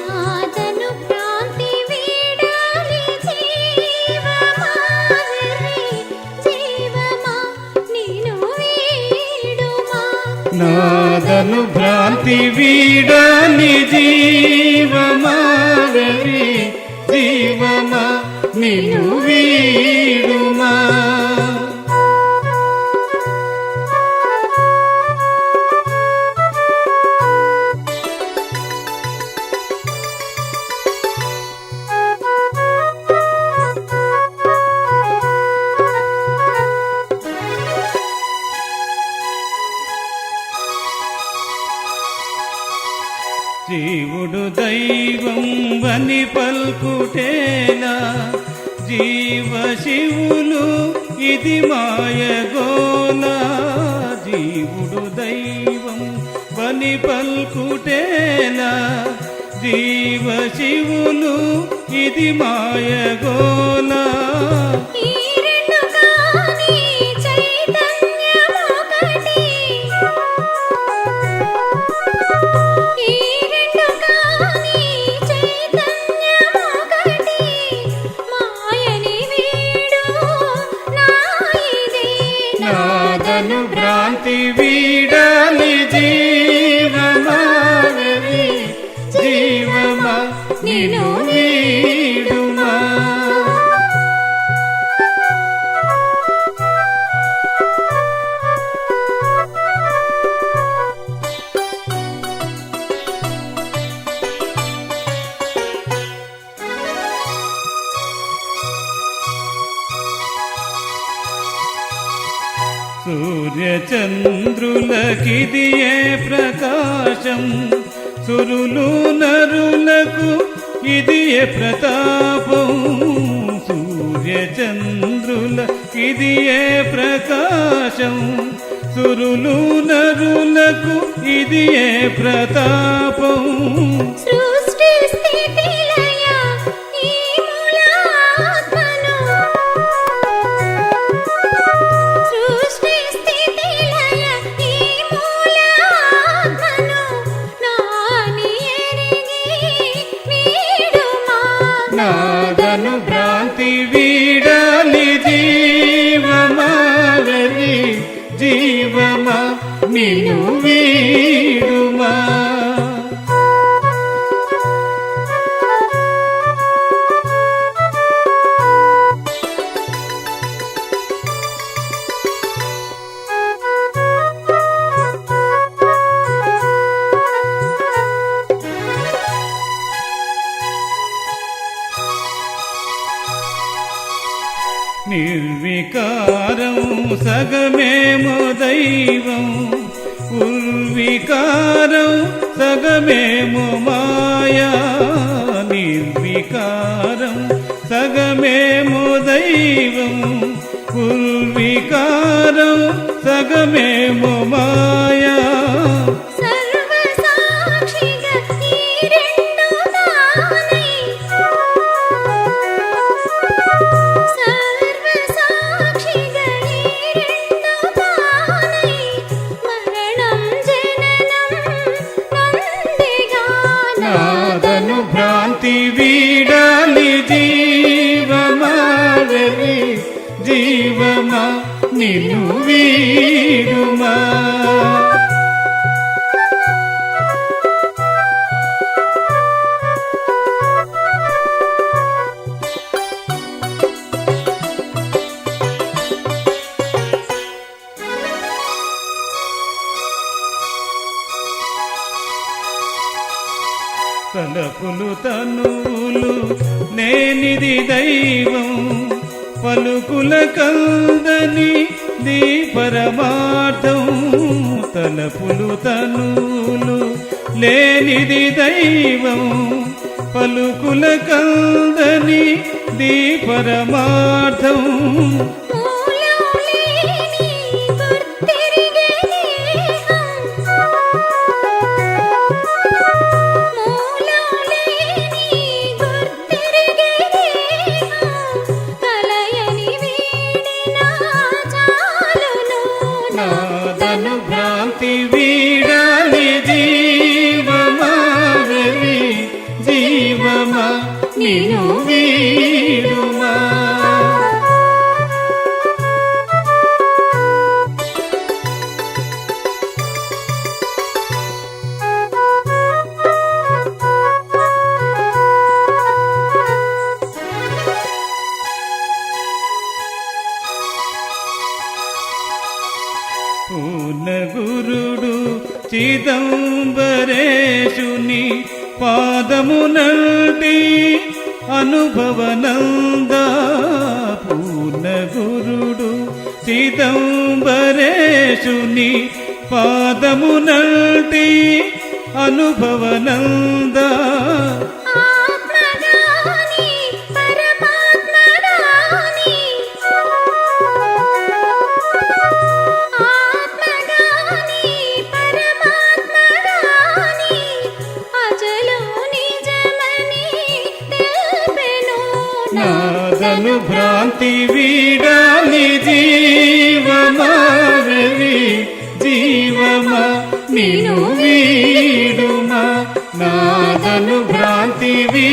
నాదను భ్రాంతి వీడాలి జీవమా వెర్రి జీవమా నిన్ను వీడుమా? నాదను భ్రాంతి వీడాలి జీవమా జీవమా నిన్ను వీడుమా? అని పల్కుటేలా జీవ శివులు ఇది మాయగోలా జీవుడు దైవం వని పల్కుటేలా జీవ శివులు ఇది మాయగోలా భ్రాంతి సూర్యచంద్రులకిదియే ప్రకాశం. సురులు నరులకు ఇదియే ప్రతాపం. సూర్యచంద్రులకిదియే ప్రకాశం. సురులు నరులకు ఇదియే ప్రతాపం. నాదను భ్రాంతి వీడాలి జీవమా జీవమా నిన్ను వీడుమా నిర్వికారం సగమేమో దైవం. ఉర్వికారం సగమేమో మాయా. నిర్వికారం సగమేమో దైవం. ఉర్వికారం సగమేమో మాయా. జీవమా నిన్ను వీడుమా. తలపులు తనువులు నేనిది దైవం. పలుకుల కందని నీ పరమార్థం తలపులు తనులు లేనిది దైవం పలుకుల కందని నీ పరమార్థం పూర్ణగురుడు చిదంబరేశుని పాదమునంటి అనుభవనంద పూర్ణగురుడు చిదంబరేశుని పాదమునంటి అనుభవనందా నాదను భ్రాంతి వీడాలి జీవమారవి జీవమా నిను వీడుమా. నాదను భ్రాంతి వీ